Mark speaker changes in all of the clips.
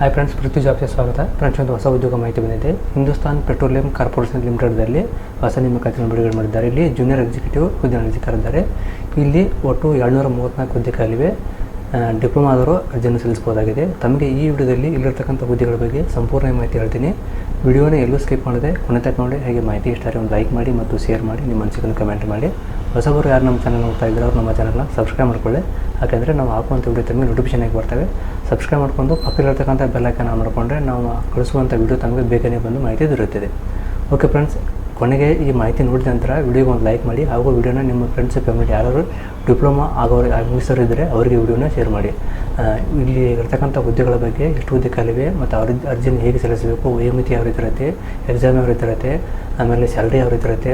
Speaker 1: Hi friends ಪೃಥ್ವಿ ಜಾಬ್ಗೆ ಸ್ವಾಗತ friends ಒಂದು ಹೊಸ ಉದ್ಯೋಗ ಮಾಹಿತಿ ಬಂದಿದೆ. ಹಿಂದೂಸ್ತಾನ್ ಪೆಟ್ರೋಲಿಯಂ ಕಾರ್ಪೊರೇಷನ್ ಲಿಮಿಟೆಡ್ದಲ್ಲಿ ಹೊಸ ನೇಮಕಾತಿಯನ್ನು ಬಿಡುಗಡೆ ಮಾಡಿದ್ದಾರೆ. ಇಲ್ಲಿ ಜೂನಿಯರ್ ಎಕ್ಸಿಕ್ಯೂಟಿವ್ ಹುದ್ದೆ ನಡೆಸಿಕೊಂಡಿದ್ದಾರೆ ಇಲ್ಲಿ ಒಟ್ಟು ಏಳ್ನೂರ ಮೂವತ್ತ್ನಾಲ್ಕು ಹುದ್ದೆ ಖಾಲಿವೆ ಡಿಪ್ಲೊಮಾ ಆದರೂ ಅರ್ಜಿಯನ್ನು ಸಲ್ಲಿಸಬಹುದಾಗಿದೆ ತಮಗೆ ಈ ವಿಡಿಯೋದಲ್ಲಿ ಇಲ್ಲಿರ್ತಕ್ಕಂಥ ಹುದ್ದೆಗಳ ಬಗ್ಗೆ ಸಂಪೂರ್ಣ ಮಾಹಿತಿ ಹೇಳ್ತೀನಿ. ವಿಡಿಯೋನ ಎಲ್ಲೂ ಸ್ಕಿಪ್ ಮಾಡಿದೆ ಕೊನೆ ತಕ್ಕ ನೋಡಿ, ಹಾಗೆ ಮಾಹಿತಿ ಇಷ್ಟ ಒಂದು ಲೈಕ್ ಮಾಡಿ ಮತ್ತು ಶೇರ್ ಮಾಡಿ, ನಿಮ್ಮ ಅನಿಸಿಕೆಯನ್ನು ಕಮೆಂಟ್ ಮಾಡಿ. ಹೊಸಬರು ಯಾರು ನಮ್ಮ ಚಾನಲ್ ನೋಡ್ತಾ ಇದ್ದಾರೆ ನಮ್ಮ ಚಾನಲ್ನ ಸಬ್ಸ್ಕ್ರೈಬ್ ಮಾಡ್ಕೊಳ್ಳಿ. ಯಾಕೆಂದರೆ ನಾವು ಹಾಕುವಂಥ ವಿಡಿಯೋ ತಮಗೆ ನೋಟಿಫಿಕೇಶನ್ ಆಗಿ ಬರ್ತವೆ. ಸಬ್ಸ್ಕ್ರೈಬ್ ಮಾಡ್ಕೊಂಡು ಪಕ್ಕದಲ್ಲಿರ್ತಕ್ಕಂಥ ಬೆಲ್ಲೈಕನ್ ಆನ್ ಮಾಡಿಕೊಂಡ್ರೆ ನಾವು ಕಳಿಸುವಂಥ ವಿಡಿಯೋ ತಮಗೆ ಬೇಗನೆ ಬಂದು ಮಾಹಿತಿ ದೊರೆಯುತ್ತದೆ. ಓಕೆ ಫ್ರೆಂಡ್ಸ್ ಕೊನೆಗೆ ಈ ಮಾಹಿತಿ ನೋಡಿದ ನಂತರ ವಿಡಿಯೋಗೆ ಒಂದು ಲೈಕ್ ಮಾಡಿ ಹಾಗೂ ವಿಡಿಯೋನ ನಿಮ್ಮ ಫ್ರೆಂಡ್ಸ್ ಫ್ಯಾಮಿಲಿ ಯಾರಾದರೂ ಡಿಪ್ಲೊಮಾ ಆಗೋರು ಮುಗಿಸೋರು ಇದ್ದರೆ ಅವರಿಗೆ ವಿಡಿಯೋನ ಶೇರ್ ಮಾಡಿ. ಇಲ್ಲಿ ಇರ್ತಕ್ಕಂಥ ಹುದ್ದೆಗಳ ಬಗ್ಗೆ ಎಷ್ಟು ಹುದ್ದೆ ಕಾಲಿವೆ ಮತ್ತು ಅವ್ರ ಅರ್ಜಿನ ಹೇಗೆ ಸಲ್ಲಿಸಬೇಕು ವಯೋಮಿತಿ ಯಾವ ರೀತಿ ಇರುತ್ತೆ ಎಕ್ಸಾಮ್ ಯಾವ ರೀತಿ ಇರುತ್ತೆ, ಆಮೇಲೆ ಸ್ಯಾಲ್ರಿ ಯಾವ ರೀತಿ ಇರುತ್ತೆ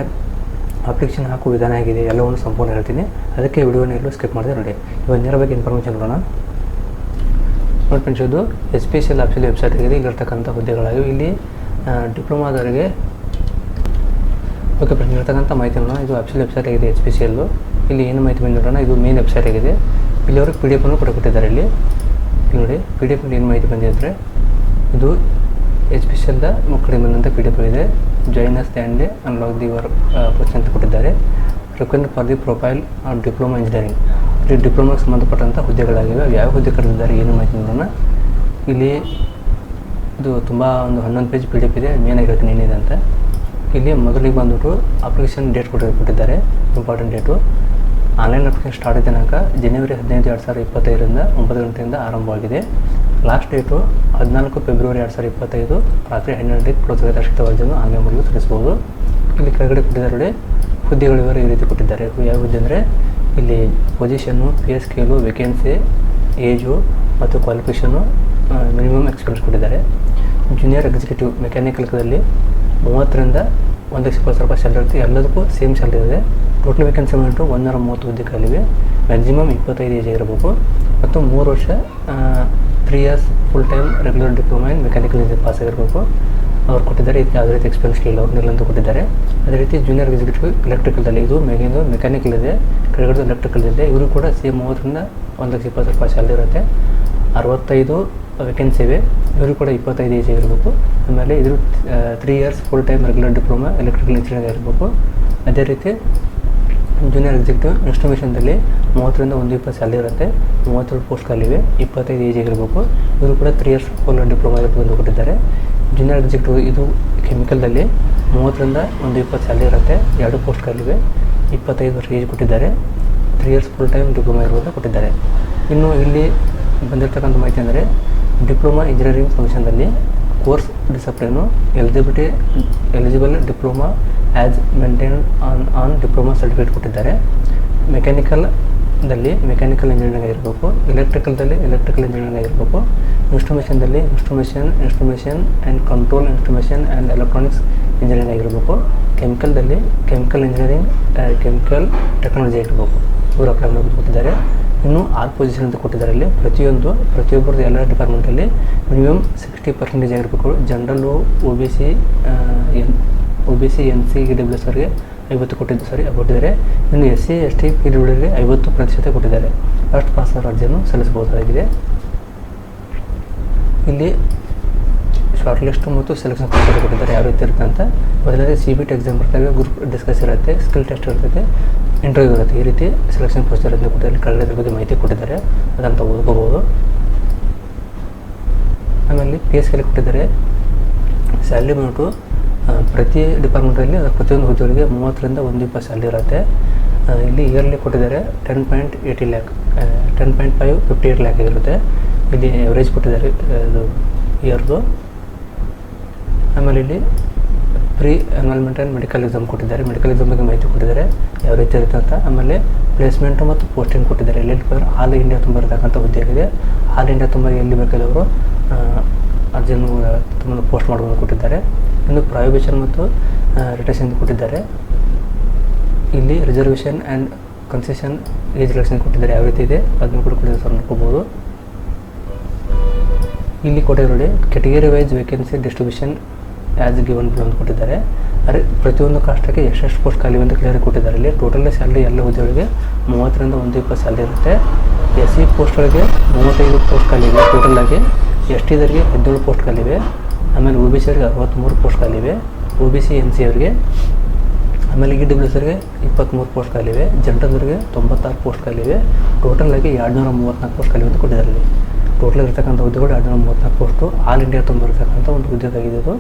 Speaker 1: ಅಪ್ಲಿಕೇಶನ್ ಹಾಕುವ ವಿಧಾನ ಆಗಿದೆ ಎಲ್ಲವನ್ನು ಸಂಪೂರ್ಣ ಹೇಳ್ತೀನಿ. ಅದಕ್ಕೆ ವಿಡಿಯೋನ ಎಲ್ಲೂ ಸ್ಕಿಪ್ ಮಾಡಿದೆ ನೋಡಿ. ಇವಾಗ ನೇರ ಬಗ್ಗೆ ಇನ್ಫಾರ್ಮೇಷನ್ ನೋಡೋಣ. ನೋಡಿ ಫ್ರೆಂಡ್ಸ್ ಇದು ಎಸ್ ಪಿ ಸಿ ಎಲ್ ಆಫೀಸಲ್ಲಿ ವೆಬ್ಸೈಟ್ ಆಗಿದೆ ಇಲ್ಲಿರ್ತಕ್ಕಂಥ ಹುದ್ದೆಗಳಾಗಿವೆ. ಇಲ್ಲಿ ಡಿಪ್ಲೊಮಾದವರಿಗೆ ಓಕೆ ಫ್ರೆಂಡ್ಸ್ ಇರ್ತಕ್ಕಂಥ ಮಾಹಿತಿ ನೋಡೋಣ ಇದು ಅಫಿಷಿಯಲ್ ವೆಬ್ಸೈಟ್ ಆಗಿದೆ ಎಚ್ ಪಿ ಸಿ ಎಲ್ಲು ಇಲ್ಲಿ ಏನು ಮಾಹಿತಿ ಬಂದು ನೋಡೋಣ ಇದು ಮೇನ್ ವೆಬ್ಸೈಟ್ ಆಗಿದೆ. ಇಲ್ಲಿ ಅವರು ಪಿ ಡಿ ಎಫನ್ನು ಕೂಡ ಕೊಟ್ಟಿದ್ದಾರೆ ಇಲ್ಲಿ ನೋಡಿ ಪಿ ಡಿ ಎಫ್ ಏನು ಮಾಹಿತಿ ಬಂದಿದೆ ಇದು ಎಚ್ ಪಿ ಸಿ ಎಲ್ದ ಮಕ್ಕಳಿಗೆ ಬಂದಂಥ ಪಿ ಡಿ ಎಫ್ ಇದೆ join us and unlock the world ಅಂತ ಕೊಟ್ಟಿದ್ದಾರೆ. Recruitment for the profile of diploma engineering ಇಲ್ಲಿ ಡಿಪ್ಲೊಮಾಗೆ ಸಂಬಂಧಪಟ್ಟಂಥ ಹುದ್ದೆಗಳಾಗಿವೆ. ಯಾವ ಹುದ್ದೆ ಕರೆದಿದ್ದಾರೆ ಏನು ಮಾಹಿತಿ ನೋಡೋಣ. ಇಲ್ಲಿ ಇದು ತುಂಬ ಒಂದು ಹನ್ನೊಂದು ಪೇಜ್ ಪಿ ಡಿ ಎಫ್ ಇದೆ ಮೇನಾಗಿ ಹೇಳ್ತೀನಿ ಏನಿದೆ ಅಂತ. ಇಲ್ಲಿ ಮೊದಲಿಗೆ ಬಂದ್ಬಿಟ್ಟು ಅಪ್ಲಿಕೇಶನ್ ಡೇಟ್ ಕೊಟ್ಟು ಕೊಟ್ಟಿದ್ದಾರೆ important date online application start ದಿನಾಂಕ ಜನವರಿ ಹದಿನೈದು ಎರಡು ಸಾವಿರದ ಇಪ್ಪತ್ತೈದರಿಂದ ಒಂಬತ್ತು ಗಂಟೆಯಿಂದ ಆರಂಭವಾಗಿದೆ. ಲಾಸ್ಟ್ ಡೇಟು ಹದಿನಾಲ್ಕು ಫೆಬ್ರವರಿ ಎರಡು ಸಾವಿರದ ಇಪ್ಪತ್ತೈದು, ರಾತ್ರಿ ಹನ್ನೆರಡು ಗಂಟೆಗೆ ಕ್ಲೋಸ್ ರಕ್ಷಿತ ವರ್ಜನ್ನು ಆನ್ಲೈನ್ ಮೂಲಕ ಸಲ್ಲಿಸಬಹುದು. ಇಲ್ಲಿ ಕೆಳಗಡೆ ಕೊಟ್ಟಿದ್ದಾರೆ ಹುದ್ದೆಗಳ ವಿವರ ಈ ರೀತಿ ಕೊಟ್ಟಿದ್ದಾರೆ. ಯಾವ ಹುದ್ದೆ ಅಂದರೆ, ಇಲ್ಲಿ position P S scale vacancy age ಮತ್ತು ಕ್ವಾಲಿಫಿಕೇಷನು ಮಿನಿಮಮ್ ಎಕ್ಸ್ಪೀರಿಯನ್ಸ್ ಕೊಟ್ಟಿದ್ದಾರೆ. ಜೂನಿಯರ್ ಎಕ್ಸಿಕ್ಯೂಟಿವ್ ಮೆಕ್ಯಾನಿಕಲ್ದಲ್ಲಿ ಮೂವತ್ತರಿಂದ ಒಂದು ಲಕ್ಷ ಇಪ್ಪತ್ತು ರೂಪಾಯಿ ಸ್ಯಾಲ್ರಿ ಇರುತ್ತೆ. ಎಲ್ಲದಕ್ಕೂ ಸೇಮ್ ಸ್ಯಾಲ್ರಿ ಇದೆ. ಟೋಟಲ್ ವೇಕೆನ್ಸಿ ಅಮೌಂಟು ಒಂದೂರ ಮೂವತ್ತು ಹುದ್ದೆ ಖಾಲಿವೆ ಮ್ಯಾಕ್ಸಿಮಮ್ ಇಪ್ಪತ್ತೈದು ಏಜ್ ಇರಬೇಕು ಮತ್ತು ಮೂರು ವರ್ಷ three years full time regular diploma in mechanical engineer pass ಆಗಿರಬೇಕು. ಅವ್ರು ಕೊಟ್ಟಿದ್ದಾರೆ. ಇದು ಯಾವುದೇ ರೀತಿ ಎಕ್ಸ್ಪೀರಿಯನ್ಸ್ ಇಲ್ಲ. ಅವ್ರು ಅಂತ ಕೊಟ್ಟಿದ್ದಾರೆ. ಅದೇ ರೀತಿ ಜೂನಿಯರ್ ಎಕ್ಸಿಕ್ಯೂಟಿವ್ ಎಲೆಕ್ಟ್ರಿಕಲ್ದಲ್ಲಿ ಇದು ಮೇಗಿಂದು ಮೆಕ್ಯಾನಿಕಲ್ ಇದೆ. ಕೆಳಗಡೆ ಎಲೆಕ್ಟ್ರಿಕಲ್ ಇದೆ. ಇವರು ಕೂಡ ಸೇಮ್ ಮೂವತ್ತರಿಂದ ಒಂದು ಲಕ್ಷ ಇಪ್ಪತ್ತು ರೂಪಾಯಿ ಸ್ಯಾಲ್ರಿ ಇರುತ್ತೆ. ಅರವತ್ತೈದು ವೇಕೆನ್ಸಿ ಇವೆ ಇವರು ಕೂಡ ಇಪ್ಪತ್ತೈದು ಏಜ್ ಇರಬೇಕು ಆಮೇಲೆ ಇದ್ರ three years full time regular diploma electrical engineer ಇರಬೇಕು ಅದೇ ರೀತಿ ಜೂನಿಯರ್ ಎಕ್ಸಿಕ್ಯೂಟಿವ್ ಇನ್ಸ್ಟಿಟ್ಯೂಷನ್ದಲ್ಲಿ ಮೂವತ್ತರಿಂದ ಒಂದು ಇಪ್ಪತ್ತು ಸ್ಯಾಲರಿ ಇರುತ್ತೆ. ಮೂವತ್ತೇಳು ಪೋಸ್ಟ್ ಖಾಲಿವೆ ಇಪ್ಪತ್ತೈದು ಏಜ್ ಇರಬೇಕು ಇವರು ಕೂಡ ತ್ರೀ ಇಯರ್ಸ್ ಫುಲ್ ಡಿಪ್ಲೊಮಾ ಇರ್ಬೋದು ಕೊಟ್ಟಿದ್ದಾರೆ. ಜೂನಿಯರ್ ಎಕ್ಸಿಕ್ಯೂಟಿವ್ ಇದು ಕೆಮಿಕಲ್ದಲ್ಲಿ ಮೂವತ್ತರಿಂದ ಒಂದು ಇಪ್ಪತ್ತು ಸ್ಯಾಲರಿ ಇರುತ್ತೆ. ಎರಡು ಪೋಸ್ಟ್ ಖಾಲಿವೆ ಇಪ್ಪತ್ತೈದು ವರ್ಷ ಏಜ್ ಕೊಟ್ಟಿದ್ದಾರೆ. Three years full time diploma ಇರುವಂಥ ಕೊಟ್ಟಿದ್ದಾರೆ. ಇನ್ನು ಇಲ್ಲಿ ಬಂದಿರತಕ್ಕಂಥ ಮಾಹಿತಿ ಅಂದರೆ diploma engineering ಫಂಕ್ಷನ್ದಲ್ಲಿ course discipline eligibility eligible diploma as maintain on on diploma certificate ಕೊಟ್ಟಿದ್ದಾರೆ. ಮೆಕ್ಯಾನಿಕಲ್ದಲ್ಲಿ ಮೆಕ್ಯಾನಿಕಲ್ ಇಂಜಿನಿಯರಿಂಗ್ ಆಗಿರಬೇಕು, ಎಲೆಕ್ಟ್ರಿಕಲ್ದಲ್ಲಿ ಎಲೆಕ್ಟ್ರಿಕಲ್ ಇಂಜಿನಿಯರಿಂಗ್ ಆಗಿರಬೇಕು ಇನ್ಸ್ಟ್ರುಮೇಷನ್ದಲ್ಲಿ instrumentation instrumentation and control instrumentation and electronics engineering ಆಗಿರಬೇಕು. ಕೆಮಿಕಲ್ದಲ್ಲಿ ಕೆಮಿಕಲ್ ಇಂಜಿನಿಯರಿಂಗ್ ಕೆಮಿಕಲ್ ಟೆಕ್ನಾಲಜಿ ಆಗಿರಬೇಕು. ಇವರು ಅಪ್ಲೈ ಕೊಟ್ಟಿದ್ದಾರೆ. ಇನ್ನು ಆರ್ ಪೊಸಿಷನ್ ಅಂತ ಕೊಟ್ಟಿದ್ದಾರೆ ಇಲ್ಲಿ ಪ್ರತಿಯೊಂದು, ಪ್ರತಿಯೊಬ್ಬರದ್ದು ಎಲ್ಲ ಡಿಪಾರ್ಟ್ಮೆಂಟಲ್ಲಿ ಮಿನಿಮಮ್ ಸಿಕ್ಸ್ಟಿ ಪರ್ಸೆಂಟೇಜ್ ಆಗಿರಬೇಕು. General O B C N O B C N C W S ಅವರಿಗೆ ಐವತ್ತು ಕೊಟ್ಟಿದ್ದು ಸಾರಿ ಕೊಟ್ಟಿದ್ದಾರೆ. ಇನ್ನು S C S T P ಐವತ್ತು ಪ್ರತಿಶತ ಕೊಟ್ಟಿದ್ದಾರೆ. ಫಸ್ಟ್ ಪಾಸ್ ಅರ್ಜಿಯನ್ನು ಸಲ್ಲಿಸಬಹುದಾಗಿದೆ. ಇಲ್ಲಿ ಶಾರ್ಟ್ ಲಿಸ್ಟ್ ಮತ್ತು ಸೆಲೆಕ್ಷನ್ ಕೊಟ್ಟಿದ್ದಾರೆ. ಯಾವ ರೀತಿ ಇರುತ್ತೆ ಅಂತ. ಮೊದಲನೇ ಸಿ ಬಿ ಟಿ ಎಕ್ಸಾಮ್ ಬರ್ತಾರೆ ಗ್ರೂಪ್ ಡಿಸ್ಕಸ್ ಇರುತ್ತೆ ಸ್ಕಿಲ್ ಟೆಸ್ಟ್ ಇರ್ತೈತೆ ಇಂಟರ್ವ್ಯೂ ಇರುತ್ತೆ. ಈ ರೀತಿ ಸೆಲೆಕ್ಷನ್ ಪ್ರೊಸೀಜರ್ ಅಂತ ಕೊಟ್ಟಿದ್ದಾರೆ ಕಳೆದ ಬಗ್ಗೆ ಮಾಹಿತಿ ಕೊಟ್ಟಿದ್ದಾರೆ. ಅದಂತ ಓದ್ಕೋಬೋದು ಆಮೇಲೆ ಪಿ ಎಸ್ ಕೆಲಿ ಕೊಟ್ಟಿದ್ದಾರೆ ಸ್ಯಾಲ್ರಿ ಬಂದ್ಬಿಟ್ಟು ಪ್ರತಿ ಡಿಪಾರ್ಟ್ಮೆಂಟಲ್ಲಿ ಪ್ರತಿಯೊಂದು ಹುದ್ದೆಗಳಿಗೆ ಮೂವತ್ತರಿಂದ ಒಂದು ಇಪ್ಪತ್ತು ಸ್ಯಾಲ್ರಿ ಇರುತ್ತೆ. ಇಲ್ಲಿ ಇಯರ್ಲಿ ಕೊಟ್ಟಿದ್ದಾರೆ ten point eighty lakh ten point five fifty eight lakh ಇರುತ್ತೆ ಇಲ್ಲಿ ಎವರೇಜ್ ಕೊಟ್ಟಿದ್ದಾರೆ ಇದು ಇಯರ್ದು ಆಮೇಲೆ ಇಲ್ಲಿ pre enrolment and medical exam ಕೊಟ್ಟಿದ್ದಾರೆ. ಮೆಡಿಕಲ್ ಎಕ್ಸಾಮ್ ಬಗ್ಗೆ ಮಾಹಿತಿ ಕೊಟ್ಟಿದ್ದಾರೆ. ಯಾವ ರೀತಿ ಇರುತ್ತೆ ಅಂತ? ಆಮೇಲೆ ಪ್ಲೇಸ್ಮೆಂಟು ಮತ್ತು ಪೋಸ್ಟಿಂಗ್ ಕೊಟ್ಟಿದ್ದಾರೆ. ಎಲ್ಲಿ ಬಂದರೆ ಆಲ್ ಇಂಡಿಯಾ ತುಂಬ ಇರತಕ್ಕಂಥ ಹುದ್ದೆ ಆಗಿದೆ. ಆಲ್ ಇಂಡಿಯಾ ತುಂಬ ಎಲ್ಲಿ ಬೇಕಾದವರು ಅರ್ಜಿಯನ್ನು ತುಂಬ ಪೋಸ್ಟ್ ಮಾಡ್ಬೋದು ಕೊಟ್ಟಿದ್ದಾರೆ. ಇನ್ನು ಪ್ರೊಹಿಬಿಷನ್ ಮತ್ತು ರಿಟೇಷನ್ ಕೊಟ್ಟಿದ್ದಾರೆ. ಇಲ್ಲಿ reservation and concession age relation ಕೊಟ್ಟಿದ್ದಾರೆ. ಯಾವ ರೀತಿ ಇದೆ? ಅದನ್ನು ಕೂಡ ಕೊಟ್ಟಿದ್ದಾರೆ ಸರ್ ನೋಡ್ಕೋಬೋದು. ಇಲ್ಲಿ ಕೊಟ್ಟಿರೋ ನೋಡಿ category wise vacancy distribution as given below ಅಂತ ಕೊಟ್ಟಿದ್ದಾರೆ. ಅರೆ, ಪ್ರತಿಯೊಂದು ಕಾಸ್ಟಕ್ಕೆ ಎಷ್ಟೆಷ್ಟು ಪೋಸ್ಟ್ ಖಾಲಿ ಅಂತ ಕ್ಲಿಯರ್ ಕೊಟ್ಟಿದ್ದಾರೆ. ಇಲ್ಲಿ ಟೋಟಲ್ ಸ್ಯಾಲ್ರಿ ಎಲ್ಲ ಹುದ್ದೆಗಳಿಗೆ ಮೂವತ್ತರಿಂದ ಒಂದು ಇಪ್ಪತ್ತು ಸ್ಯಾಲ್ರಿ ಇರುತ್ತೆ. ಎಸ್ ಸಿ ಪೋಸ್ಟ್ಗಳಿಗೆ ಮೂವತ್ತೈದು ಪೋಸ್ಟ್ ಖಾಲಿ ಇದೆ ಟೋಟಲ್ ಆಗಿ ಎಸ್ ಟಿದವರಿಗೆ ಹದಿನೇಳು ಪೋಸ್ಟ್ ಖಾಲಿವೆ ಆಮೇಲೆ ಒ ಬಿ ಸಿ ಅವರಿಗೆ ಅರವತ್ತ್ಮೂರು post ಖಾಲಿವೆ O B C N C ಅವರಿಗೆ ಆಮೇಲೆ ಇ ಡಬ್ಲ್ಯೂ ಸರ್ಗೆ ಇಪ್ಪತ್ತ್ಮೂರು ಪೋಸ್ಟ್ ಖಾಲಿವೆ ಜನರಲ್ವರಿಗೆ ತೊಂಬತ್ತಾರು ಪೋಸ್ಟ್ ಖಾಲಿವೆ ಟೋಟಲ್ ಆಗಿ ಎರಡುನೂರ ಮೂವತ್ತ್ನಾಲ್ಕು ಪೋಸ್ಟ್ ಖಾಲಿ ಅಂತ ಕೊಟ್ಟಿದ್ದಾರೆ ಟೋಟಲ್ ಇರ್ತಕ್ಕಂಥ ಹುದ್ದೆಗಳು ಎರಡುನೂರ ಮೂವತ್ತ್ನಾಲ್ಕು ಪೋಸ್ಟು ಆಲ್ ಇಂಡಿಯಾ ತುಂಬಿರ್ತಕ್ಕಂಥ ಒಂದು ಉದ್ಯೋಗ ಆಗಿದೆ ಇದು.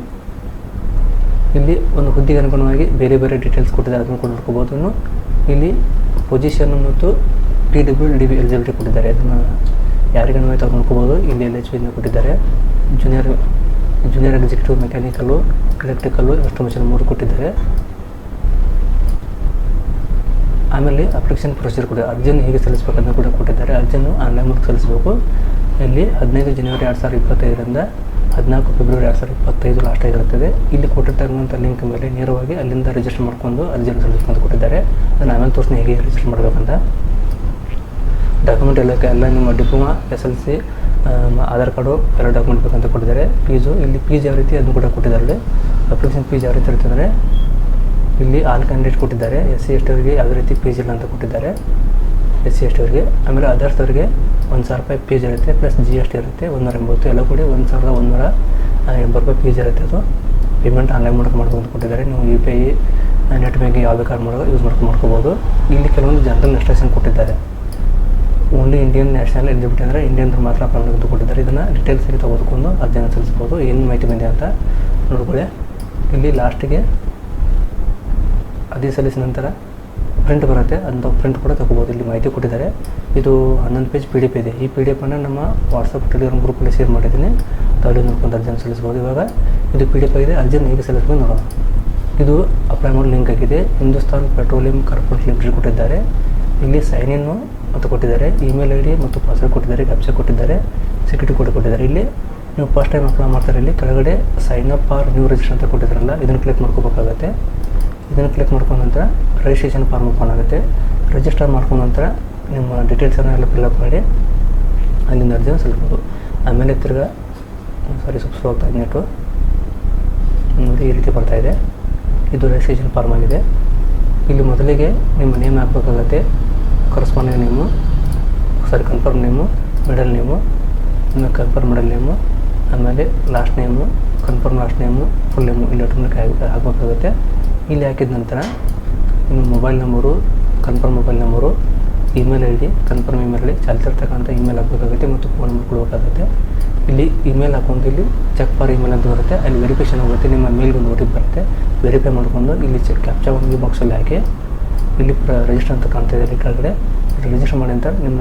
Speaker 1: ಇಲ್ಲಿ ಒಂದು ಹುದ್ದೆಗೆ ಅನುಗುಣವಾಗಿ ಬೇರೆ ಬೇರೆ ಡೀಟೇಲ್ಸ್ ಕೊಟ್ಟಿದ್ದಾರೆ, ಅದನ್ನು ಕೂಡ ನೋಡ್ಕೋಬೋದು. ಇನ್ನು ಇಲ್ಲಿ ಪೊಸಿಷನ್ ಮತ್ತು T W D B eligibility ಕೊಟ್ಟಿದ್ದಾರೆ. ಅದನ್ನು ಯಾರಿಗೆ ತಗೊಂಡು ನೋಡ್ಕೋಬೋದು. ಇಲ್ಲಿ ಎಲ್ ಎಚ್ ವಿನ ಕೊಟ್ಟಿದ್ದಾರೆ. Junior junior executive mechanical electrical estimation ಮೂರು ಕೊಟ್ಟಿದ್ದಾರೆ. ಆಮೇಲೆ ಅಪ್ಲಿಕೇಶನ್ ಪ್ರೊಸೀಜರ್ ಕೂಡ ಅರ್ಜಿಯನ್ನು ಹೇಗೆ ಸಲ್ಲಿಸಬೇಕಂತ ಕೂಡ ಕೊಟ್ಟಿದ್ದಾರೆ. ಅರ್ಜಿಯನ್ನು ಆನ್ಲೈನ್ ಮೂಲಕ ಸಲ್ಲಿಸಬೇಕು. ಇಲ್ಲಿ ಹದಿನೈದು ಜನವರಿ ಎರಡು ಸಾವಿರದ ಇಪ್ಪತ್ತೈದರಿಂದ ಹದಿನಾಲ್ಕು ಫೆಬ್ರವರಿ ಎರಡು ಸಾವಿರದ ಇಪ್ಪತ್ತೈದು ಲಾಸ್ಟ್ ಆಗಿರುತ್ತದೆ ಇಲ್ಲಿ ಕೊಟ್ಟಿರ್ತಕ್ಕಂಥ ಲಿಂಕ್ ಮೇಲೆ ನೇರವಾಗಿ ಅಲ್ಲಿಂದ ರಿಜಿಸ್ಟರ್ ಮಾಡ್ಕೊಂಡು ಅರ್ಜಿಯನ್ನು ಸಲ್ಲಿಸ್ಕೊಂಡು ಕೊಟ್ಟಿದ್ದಾರೆ. ನಾನು ಆಮೇಲೆ ತೋರಿಸ್ತೀನಿ ಹೇಗೆ ರಿಜಿಸ್ಟರ್ ಮಾಡಬೇಕಂತ? ಡಾಕ್ಯುಮೆಂಟ್ ಎಲ್ಲ ಎಲ್ಲ ನಿಮ್ಮ diploma S L C Aadhaar card, ಎಲ್ಲ ಡಾಕ್ಯುಮೆಂಟ್ ಬೇಕಂತ ಕೊಟ್ಟಿದ್ದಾರೆ. ಫೀಸು ಇಲ್ಲಿ ಫೀಸ್ ಯಾವ ರೀತಿ ಅದನ್ನು ಕೂಡ ಕೊಟ್ಟಿದ್ದಾರೆ ಅಪ್ಲಿಕೇಶನ್ ಫೀಸ್ ಯಾವ ರೀತಿ ಇರ್ತದೆ ಇಲ್ಲಿ ಆಲ್ ಕ್ಯಾಂಡಿಡೇಟ್ ಕೊಟ್ಟಿದ್ದಾರೆ. ಎಸ್ ಸಿ ಎಸ್ ಯಾವುದೇ ರೀತಿ ಫೀಸ್ ಇಲ್ಲ ಅಂತ ಕೊಟ್ಟಿದ್ದಾರೆ. ಎಸ್ ಸಿ ಎಸ್ ಟಿ ಅವರಿಗೆ, ಆಮೇಲೆ ಅದರ್ಸ್ ಅವರಿಗೆ ಒಂದು ಸಾವಿರ ರೂಪಾಯಿ ಫೀಸ್ ಇರುತ್ತೆ ಪ್ಲಸ್ ಜಿ ಎಸ್ ಟಿ ಇರುತ್ತೆ ಒಂದೂರ ಎಂಬತ್ತು, ಎಲ್ಲ ಕೂಡಿ ಒಂದು ಸಾವಿರದ ಒಂದೂರ ಎಂಬತ್ತು ರೂಪಾಯಿ ಫೀಸ್ ಇರುತ್ತೆ. ಅದು ಪೇಮೆಂಟ್ ಆನ್ಲೈನ್ ಮೂಲಕ ಮಾಡ್ಕೊಂಡು ಕೊಟ್ಟಿದ್ದಾರೆ. ನೀವು U P I net banking ಯಾವುದೇ ಕಾರ್ಡ್ ಮಾಡೋ ಯೂಸ್ ಮಾಡ್ಕೊಂಡು ಮಾಡ್ಕೋಬೋದು. ಇಲ್ಲಿ ಕೆಲವೊಂದು ಜನರಲ್ ಇನ್ಸ್ಟ್ರಕ್ಷನ್ ಕೊಟ್ಟಿದ್ದಾರೆ. ಓನ್ಲಿ ಇಂಡಿಯನ್ ನ್ಯಾಷನಲ್ ಎಲಿಜಿಬಿಲಿಟಿ ಅಂದರೆ ಇಂಡಿಯನ್ ಮಾತ್ರ ಅಂತ ಕೊಟ್ಟಿದ್ದಾರೆ. ಇದನ್ನು ಡೀಟೇಲ್ಸ್ ಆಗಿ ತೆಗೆದುಕೊಂಡು ಅರ್ಜಿಯನ್ನು ಸಲ್ಲಿಸ್ಬೋದು ಏನು ಮಾಹಿತಿ ಬಂದಿದೆ ಅಂತ ನೋಡ್ಕೊಳ್ಳಿ. ಇಲ್ಲಿ ಲಾಸ್ಟಿಗೆ ಅದೇ ಸಲ್ಲಿಸಿದ ನಂತರ ಪ್ರಿಂಟ್ ಬರುತ್ತೆ, ಅಂತ ಪ್ರಿಂಟ್ ಕೂಡ ತಗೋಬೋದು. ಇಲ್ಲಿ ಮಾಹಿತಿ ಕೊಟ್ಟಿದ್ದಾರೆ. ಇದು ಹನ್ನೊಂದು ಪೇಜ್ ಪಿ ಡಿ ಎಫ್ ಇದೆ. ಈ ಪಿ ಡಿ ಎಫನ್ನು ನಮ್ಮ ವಾಟ್ಸಪ್ ಟೆಲಿಗ್ರಾಮ್ ಗ್ರೂಪಲ್ಲಿ ಶೇರ್ ಮಾಡಿದ್ದೀನಿ. ತಾವು ನೋಡ್ಕೊಂಡು ಅರ್ಜಿಯನ್ನು ಸಲ್ಲಿಸ್ಬೋದು ಇವಾಗ. ಇದು ಪಿ ಡಿ ಎಫ್ ಆಗಿದೆ. ಅರ್ಜಿಯನ್ನು ಹೇಗೆ ಸಲ್ಲಿಸ್ಬೋದು ನೋಡೋಣ. ಇದು ಅಪ್ಲೈ ಮಾಡೋ ಲಿಂಕ್ ಆಗಿದೆ. ಹಿಂದೂಸ್ತಾನ್ ಪೆಟ್ರೋಲಿಯಂ ಕಾರ್ಪೊರೇಷನ್ ಲಿಮಿಟೆಡ್ ಕೊಟ್ಟಿದ್ದಾರೆ. ಇಲ್ಲಿ ಸೈನ್ ಇನ್ನು ಮತ್ತು ಕೊಟ್ಟಿದ್ದಾರೆ. ಇಮೇಲ್ ಐ ಡಿ ಮತ್ತು ಪಾಸ್ವರ್ಡ್ ಕೊಟ್ಟಿದ್ದಾರೆ. ಕ್ಯಾಪ್ಚರ್ ಕೊಟ್ಟಿದ್ದಾರೆ. ಸೆಕ್ಯೂರಿಟಿ ಕೋಡ್ ಕೊಟ್ಟಿದ್ದಾರೆ. ಇಲ್ಲಿ ನೀವು ಫಸ್ಟ್ ಟೈಮ್ ಅಪ್ಲೈ ಮಾಡ್ತಾರೆ. ಇಲ್ಲಿ ಕೆಳಗಡೆ sign up or new register ಅಂತ ಕೊಟ್ಟಿದ್ದಾರಲ್ಲ, ಇದನ್ನು ಕ್ಲಿಕ್ ಮಾಡ್ಕೋಬೇಕಾಗತ್ತೆ. ಇದನ್ನು ಕ್ಲಿಕ್ ಮಾಡ್ಕೊಂಡ ನಂತರ ರಿಜಿಸ್ಟ್ರೇಷನ್ ಫಾರ್ಮ್ ಓಪನ್ ಆಗುತ್ತೆ. ರಿಜಿಸ್ಟರ್ ಮಾಡ್ಕೊಂಡ ನಂತರ ನಿಮ್ಮ ಡೀಟೇಲ್ಸನ್ನು ಎಲ್ಲ ಫಿಲ್ಅಪ್ ಮಾಡಿ ಅಲ್ಲಿಂದ ಅರ್ಜಿನ ಸಲ್ಲಿಸ್ಬೋದು. ಆಮೇಲೆ ತಿರ್ಗಾ ಸಾರಿ ಸ್ವಲ್ಪ ಸ್ಲೋ ಆಗ್ತಾ ನೆಟ್ಟು ನೋಡಿ, ಈ ರೀತಿ ಬರ್ತಾ ಇದೆ. ಇದು ರಿಜಿಸ್ಟ್ರೇಷನ್ ಫಾರ್ಮ್ ಆಗಿದೆ. ಇಲ್ಲಿ ಮೊದಲಿಗೆ ನಿಮ್ಮ ನೇಮ್ ಹಾಕಬೇಕಾಗತ್ತೆ. Corresponding name sorry confirm name middle name ಆಮೇಲೆ ಕನ್ಫರ್ಮ್ ಮಿಡಲ್ ನೇಮು ಆಮೇಲೆ last name confirm last name full name ಇಲ್ಲಿ ಆಟೋಮೆಟಿಕ್ ಹಾಕಬೇಕಾಗುತ್ತೆ. ಇಲ್ಲಿ ಹಾಕಿದ ನಂತರ ನಿಮ್ಮ mobile number confirm mobile number email I D confirm email I D ಚಾಲ್ತಿರ್ತಕ್ಕಂಥ email ಹಾಕಬೇಕಾಗುತ್ತೆ ಮತ್ತು ಫೋನ್ ನಂಬರ್ ಕೊಡಬೇಕಾಗುತ್ತೆ. ಇಲ್ಲಿ ಇಮೇಲ್ ಹಾಕೊಂಡು ಇಲ್ಲಿ ಚೆಕ್ ಫಾರ್ ಇಮೇಲ್ ಅಂತ ಬರುತ್ತೆ. ಅಲ್ಲಿ ವೆರಿಫಿಕೇಷನ್ ಆಗುತ್ತೆ, ನಿಮ್ಮ ಮೇಲ್ಗೆ ಒಂದು ಓಟಿ ಬರುತ್ತೆ. ವೆರಿಫೈ ಮಾಡ್ಕೊಂಡು ಇಲ್ಲಿ ಚೆಕ್ ಕ್ಯಾಪ್ಚಾ ಒಂದು ಬಾಕ್ಸಲ್ಲಿ ಹಾಕಿ, ಇಲ್ಲಿ ರಿಜಿಸ್ಟರ್ ಅಂತ ಕಾಣ್ತಾ ಇದೆ ಕೆಳಗಡೆ. ರಿಜಿಸ್ಟರ್ ಮಾಡಿ ಅಂತ ನಿಮ್ಮ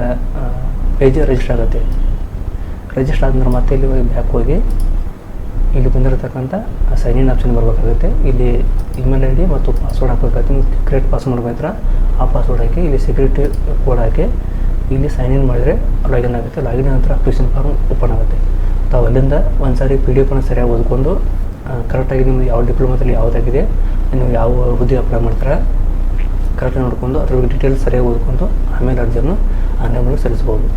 Speaker 1: ಪೇಜ್ ರಿಜಿಸ್ಟರ್ ಆಗುತ್ತೆ. ರಿಜಿಸ್ಟರ್ ನಂತರ ಮತ್ತೆ ಇಲ್ಲಿ ಬ್ಯಾಕ್ ಹೋಗಿ ಇಲ್ಲಿ ಬಂದಿರತಕ್ಕಂಥ ಸೈನ್ ಇನ್ ಆಪ್ಷನ್ ಬರಬೇಕಾಗುತ್ತೆ. ಇಲ್ಲಿ ಇಮೇಲ್ ಐ ಡಿ ಮತ್ತು ಪಾಸ್ವರ್ಡ್ ಹಾಕಬೇಕಾಗುತ್ತೆ. ನೀವು ಕ್ರಿಯೇಟ್ ಪಾಸ್ವರ್ಡ್ ಮಾಡ್ಬೇಕಾದ್ರೆ ಆ ಪಾಸ್ವರ್ಡ್ ಹಾಕಿ, ಇಲ್ಲಿ ಸೆಕ್ಯೂರಿಟಿ ಕೋಡ್ ಹಾಕಿ, ಇಲ್ಲಿ ಸೈನ್ ಇನ್ ಮಾಡಿದರೆ ಲಾಗಿನ್ ಆಗುತ್ತೆ. ಲಾಗಿನ್ ನಂತರ ಅಪ್ಲಿಕೇಶನ್ ಫಾರ್ಮ್ ಓಪನ್ ಆಗುತ್ತೆ. ತಾವು ಅಲ್ಲಿಂದ ಒಂದು ಸಾರಿ ಪಿ ಡಿ ಎಫನ್ನು ಸರಿಯಾಗಿ ಓದ್ಕೊಂಡು ಕರೆಕ್ಟಾಗಿ ನಿಮ್ಗೆ ಯಾವ ಡಿಪ್ಲೊಮಾದಲ್ಲಿ ಯಾವುದಾಗಿದೆ, ನೀವು ಯಾವ ಹುದ್ದೆ ಅಪ್ಲೈ ಮಾಡ್ತಾರೆ ಕರೆಕ್ಟಾಗಿ ನೋಡಿಕೊಂಡು ಅದ್ರ ಡೀಟೇಲ್ಸ್ ಸರಿಯಾಗಿ ಓದ್ಕೊಂಡು, ಆಮೇಲೆ ಅರ್ಜಿಯನ್ನು ಆನ್ಲೈನ್ ಮೂಲಕ ಸಲ್ಲಿಸ್ಬೋದು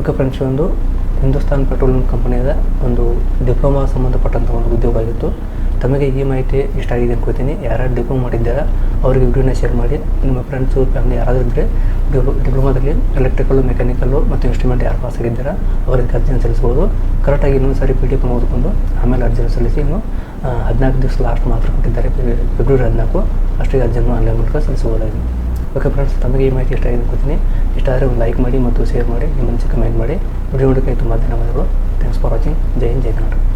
Speaker 1: ಓಕೆ ಫ್ರೆಂಡ್ಸ್ ಒಂದು ಹಿಂದೂಸ್ತಾನ್ ಪೆಟ್ರೋಲಿಯಂ ಕಂಪನಿಯ ಒಂದು ಡಿಪ್ಲೊಮಾ ಸಂಬಂಧಪಟ್ಟಂಥ ಒಂದು ಉದ್ಯೋಗ ಆಗಿತ್ತು. ತಮಗೆ ಈ ಮಾಹಿತಿ ಇಷ್ಟ ಆಗಿದೆ ಅನ್ಕೋತೀನಿ ಯಾರ್ಯಾರು ಡಿಪ್ಲೊಮಾ ಮಾಡಿದ್ದಾರ, ಅವರಿಗೆ ವಿಡಿಯೋನ ಶೇರ್ ಮಾಡಿ. ನಿಮ್ಮ ಫ್ರೆಂಡ್ಸು ಫ್ಯಾಮಿಲಿ ಯಾರಾದರೂ ಇದ್ದರೆ ಡಿಪ್ಲೊಮಾದಲ್ಲಿ ಎಲೆಕ್ಟ್ರಿಕಲ್ಲು ಮೆಕ್ಯಾನಿಕಲ್ಲು ಮತ್ತು ಇನ್ಸ್ಟ್ರೂಮೆಂಟ್ ಯಾರು ಪಾಸ್ ಆಗಿದ್ದಾರ, ಅವರಿಗೆ ಅರ್ಜಿನ ಸಲ್ಲಿಸ್ಬೋದು ಕರೆಕ್ಟಾಗಿ ಇನ್ನೊಂದು ಸಾರಿ ಪಿ ಡಿ ಎಫ್ ಓದ್ಕೊಂಡು ಆಮೇಲೆ ಅರ್ಜಿನ ಸಲ್ಲಿಸಿ ಇನ್ನು ಹದಿನಾಲ್ಕು ದಿವಸ ಲಾಸ್ಟ್ ಮಾತ್ರ ಕೊಟ್ಟಿದ್ದಾರೆ, ಫೆಬ್ರವರಿ ಹದಿನಾಲ್ಕು. ಅಷ್ಟೇ ಅರ್ಜಿಯನ್ನು ಆನ್ಲೈನ್ ಮೂಲಕ ಸಲ್ಲಿಸಬಹುದಾಗಿದೆ. ಓಕೆ ಫ್ರೆಂಡ್ಸ್ ತಮಗೆ ಈ ಮಾಹಿತಿ ಇಷ್ಟ ಆಗಿದೆ ಕೊಡ್ತೀನಿ. ಇಷ್ಟ ಆದರೆ ಒಂದು ಲೈಕ್ ಮಾಡಿ ಮತ್ತು ಶೇರ್ ಮಾಡಿ ನಿಮ್ಮ ಕಮೆಂಟ್ ಮಾಡಿ. ವಿಡಿಯೋ ನೋಡೋಕ್ಕೆ ತುಂಬ ಧನ್ಯವಾದಗಳು. ಥ್ಯಾಂಕ್ಸ್ ಫಾರ್ ವಾಚಿಂಗ್ ಜೈ ಹಿಂದ್, ಜೈ ಕರ್ನಾಟಕ.